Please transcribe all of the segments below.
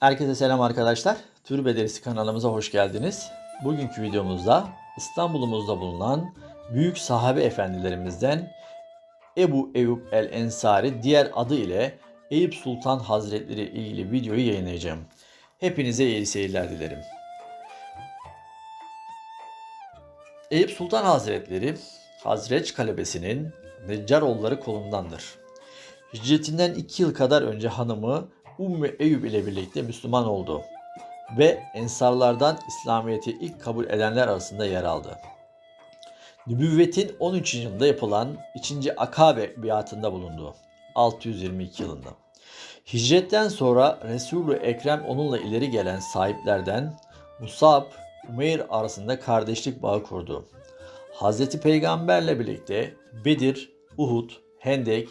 Herkese selam arkadaşlar. Türbe Derisi kanalımıza hoş geldiniz. Bugünkü videomuzda İstanbul'umuzda bulunan büyük sahabe efendilerimizden Ebu Eyyub el-Ensari diğer adı ile Eyüp Sultan Hazretleri ilgili videoyu yayınlayacağım. Hepinize iyi seyirler dilerim. Eyüp Sultan Hazretleri Hazreç Kalebesi'nin Neccaroğulları kolundandır. Hicretinden 2 yıl kadar önce hanımı Ümmü Eyüp ile birlikte Müslüman oldu ve Ensarlardan İslamiyet'i ilk kabul edenler arasında yer aldı. Nübüvvetin 13. yılında yapılan 2. Akabe biatında bulundu. 622 yılında. Hicretten sonra Resulü Ekrem onunla ileri gelen sahiplerden Musab, Umeyr arasında kardeşlik bağı kurdu. Hazreti Peygamberle birlikte Bedir, Uhud, Hendek,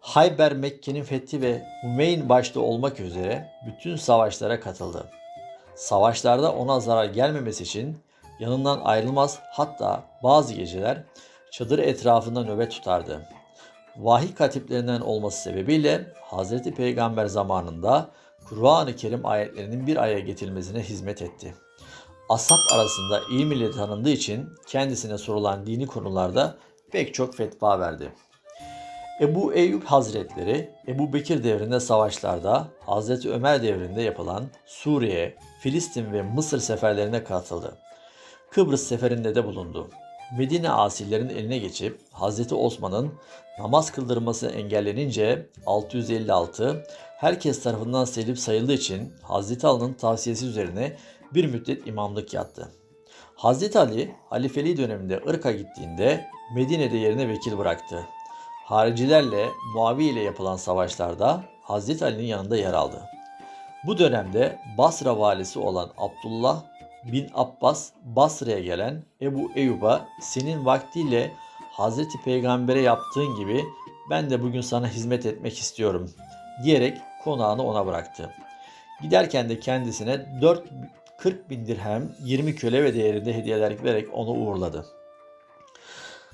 Hayber Mekke'nin fethi ve Humeyn başta olmak üzere bütün savaşlara katıldı. Savaşlarda ona zarar gelmemesi için yanından ayrılmaz hatta bazı geceler çadır etrafında nöbet tutardı. Vahiy katiplerinden olması sebebiyle Hazreti Peygamber zamanında Kur'an-ı Kerim ayetlerinin bir aya getirilmesine hizmet etti. Ashab arasında iyi tanındığı için kendisine sorulan dini konularda pek çok fetva verdi. Ebu Eyyub Hazretleri Ebu Bekir devrinde savaşlarda Hazreti Ömer devrinde yapılan Suriye, Filistin ve Mısır seferlerine katıldı. Kıbrıs seferinde de bulundu. Medine asillerin eline geçip Hazreti Osman'ın namaz kıldırması engellenince 656 herkes tarafından sevilip sayıldığı için Hazreti Ali'nin tavsiyesi üzerine bir müddet imamlık yaptı. Hazreti Ali halifeliği döneminde Irak'a gittiğinde Medine'de yerine vekil bıraktı. Haricilerle Muaviye ile yapılan savaşlarda Hazreti Ali'nin yanında yer aldı. Bu dönemde Basra valisi olan Abdullah bin Abbas Basra'ya gelen Ebu Eyyub'a senin vaktiyle Hazreti Peygamber'e yaptığın gibi ben de bugün sana hizmet etmek istiyorum diyerek konağını ona bıraktı. Giderken de kendisine 4 40 bin dirhem 20 köle ve değerinde hediyeler vererek onu uğurladı.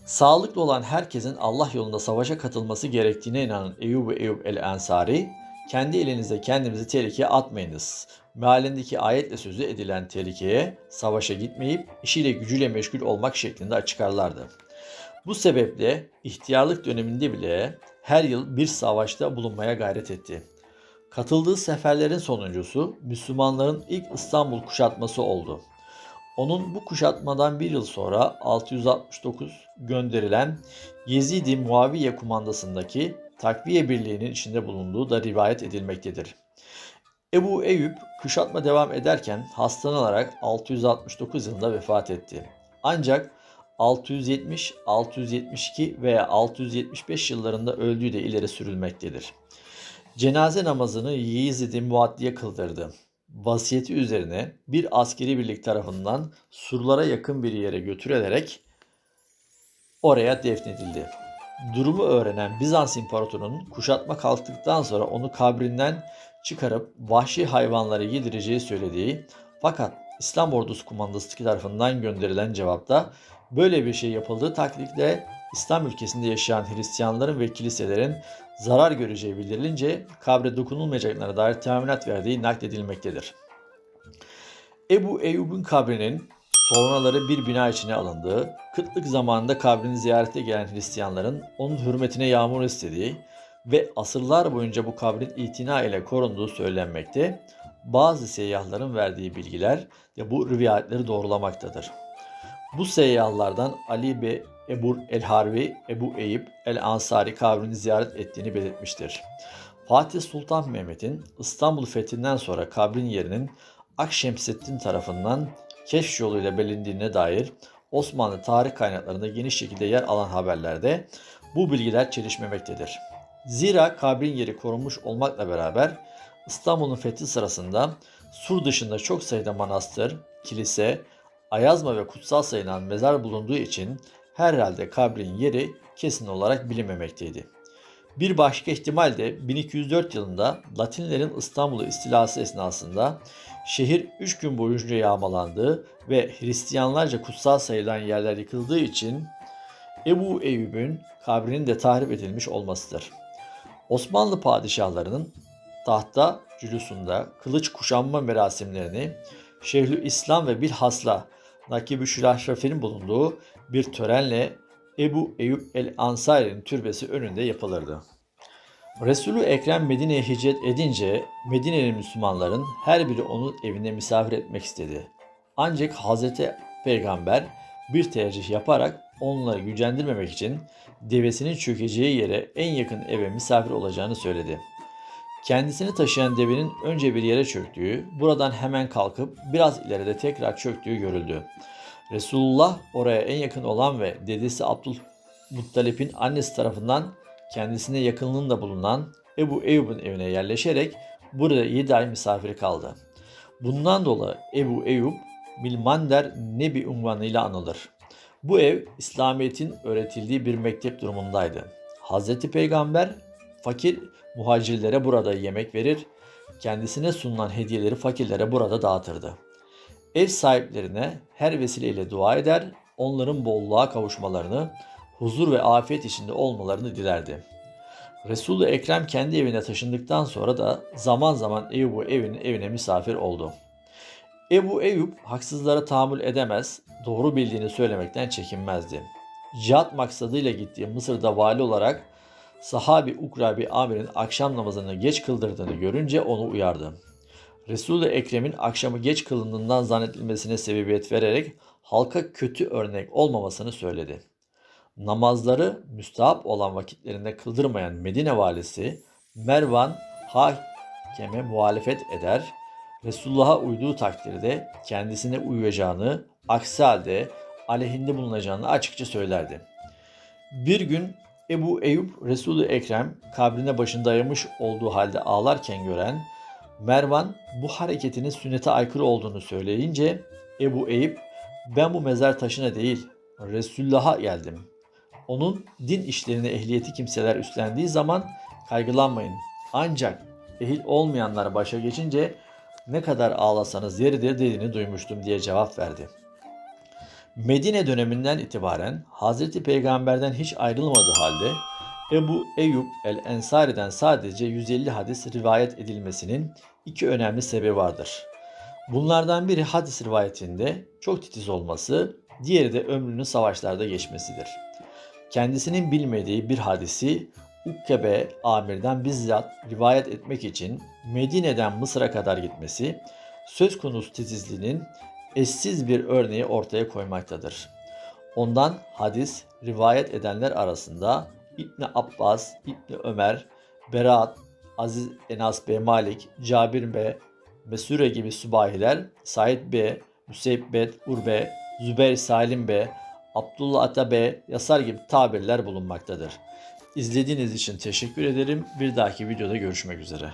Sağlıklı olan herkesin Allah yolunda savaşa katılması gerektiğine inanan Eyyub Eyyub el-Ensari, kendi elinizde kendinizi tehlikeye atmayınız. Mealindeki ayetle sözü edilen tehlikeye savaşa gitmeyip işiyle gücüyle meşgul olmak şeklinde açıklarlardı. Bu sebeple ihtiyarlık döneminde bile her yıl bir savaşta bulunmaya gayret etti. Katıldığı seferlerin sonuncusu Müslümanların ilk İstanbul kuşatması oldu. Onun bu kuşatmadan bir yıl sonra 669 gönderilen Yezidi Muaviye kumandasındaki takviye birliğinin içinde bulunduğu da rivayet edilmektedir. Ebu Eyüp kuşatma devam ederken hastalanarak 669 yılında vefat etti. Ancak 670, 672 veya 675 yıllarında öldüğü de ileri sürülmektedir. Cenaze namazını Yezid-i Muaddiye kıldırdı vasiyeti üzerine bir askeri birlik tarafından surlara yakın bir yere götürülerek oraya defnedildi. Durumu öğrenen Bizans imparatorunun kuşatma kalktıktan sonra onu kabrinden çıkarıp vahşi hayvanlara yedireceği söylediği fakat İslam ordusu kumandası tarafından gönderilen cevapta böyle bir şey yapıldığı takdirde İslam ülkesinde yaşayan Hristiyanların ve kiliselerin zarar göreceği bildirilince kabre dokunulmayacaklarına dair teminat verdiği nakledilmektedir. Ebu Eyyub'un kabrinin sonraları bir bina içine alındığı, kıtlık zamanında kabrini ziyarete gelen Hristiyanların onun hürmetine yağmur istediği ve asırlar boyunca bu kabrin itina ile korunduğu söylenmekte, bazı seyyahların verdiği bilgiler de bu rivayetleri doğrulamaktadır. Bu seyyahlardan Ali ve Ebu el-Harvi, Ebu Eyüp el-Ansari kabrini ziyaret ettiğini belirtmiştir. Fatih Sultan Mehmet'in İstanbul fethinden sonra kabrin yerinin Akşemseddin tarafından keşf yoluyla belirlendiğine dair Osmanlı tarih kaynaklarında geniş şekilde yer alan haberlerde bu bilgiler çelişmemektedir. Zira kabrin yeri korunmuş olmakla beraber İstanbul'un fethi sırasında sur dışında çok sayıda manastır, kilise, ayazma ve kutsal sayılan mezar bulunduğu için herhalde kabrin yeri kesin olarak bilinmemekteydi. Bir başka ihtimal de 1204 yılında Latinlerin İstanbul'u istilası esnasında şehir 3 gün boyunca yağmalandığı ve Hristiyanlarca kutsal sayılan yerler yıkıldığı için Ebu Eyyub'ün kabrinin de tahrip edilmiş olmasıdır. Osmanlı padişahlarının tahta cülusunda kılıç kuşanma merasimlerini Şeyhlü İslam ve bilhasla Nakib-ü Şirahraf'in bulunduğu bir törenle Ebu Eyyub el-Ansari'nin türbesi önünde yapılırdı. Resulü Ekrem Medine'ye hicret edince Medine'li Müslümanların her biri onun evine misafir etmek istedi. Ancak Hazreti Peygamber bir tercih yaparak onları gücendirmemek için devesinin çökeceği yere en yakın eve misafir olacağını söyledi. Kendisini taşıyan devenin önce bir yere çöktüğü, buradan hemen kalkıp biraz ileride tekrar çöktüğü görüldü. Resulullah oraya en yakın olan ve dedesi Abdülmuttalip'in annesi tarafından kendisine yakınlığında bulunan Ebu Eyyub'un evine yerleşerek burada 7 ay misafir kaldı. Bundan dolayı Ebu Eyyub Milmander Nebi unvanıyla anılır. Bu ev İslamiyet'in öğretildiği bir mektep durumundaydı. Hazreti Peygamber fakir muhacirlere burada yemek verir, kendisine sunulan hediyeleri fakirlere burada dağıtırdı. Ev sahiplerine her vesileyle dua eder, onların bolluğa kavuşmalarını, huzur ve afiyet içinde olmalarını dilerdi. Resul-i Ekrem kendi evine taşındıktan sonra da zaman zaman Ebu evinin evine misafir oldu. Ebu Eyyub haksızlara tahammül edemez, doğru bildiğini söylemekten çekinmezdi. Cihat maksadıyla gittiği Mısır'da vali olarak sahabi Ukrabi Amir'in akşam namazını geç kıldırdığını görünce onu uyardı. Resul-i Ekrem'in akşamı geç kılındığından zannedilmesine sebebiyet vererek halka kötü örnek olmamasını söyledi. Namazları müstahap olan vakitlerinde kıldırmayan Medine valisi Mervan hakeme muhalefet eder, Resulullah'a uyduğu takdirde kendisine uyacağını, aksi halde aleyhinde bulunacağını açıkça söylerdi. Bir gün Ebu Eyüp Resul-i Ekrem kabrine başını dayamış olduğu halde ağlarken gören Mervan bu hareketinin sünnete aykırı olduğunu söyleyince Ebu Eyüp ben bu mezar taşına değil Resulullah'a geldim. Onun din işlerine ehliyeti kimseler üstlendiği zaman kaygılanmayın. Ancak ehil olmayanlar başa geçince ne kadar ağlasanız yeridir dediğini duymuştum diye cevap verdi. Medine döneminden itibaren Hazreti Peygamber'den hiç ayrılmadığı halde Ebu Eyyub el-Ensari'den sadece 150 hadis rivayet edilmesinin iki önemli sebebi vardır. Bunlardan biri hadis rivayetinde çok titiz olması, diğeri de ömrünün savaşlarda geçmesidir. Kendisinin bilmediği bir hadisi Ukkebe amirden bizzat rivayet etmek için Medine'den Mısır'a kadar gitmesi söz konusu titizliğinin eşsiz bir örneği ortaya koymaktadır. Ondan hadis rivayet edenler arasında İbn Abbas, İbn Ömer, Berat, Aziz Enas B. Malik, Cabir B. Mesure gibi sübahiler, Said B. Müsebbet Urbe, Zübeyir Salim B. Abdullah Ata B. Yasar gibi tabirler bulunmaktadır. İzlediğiniz için teşekkür ederim. Bir dahaki videoda görüşmek üzere.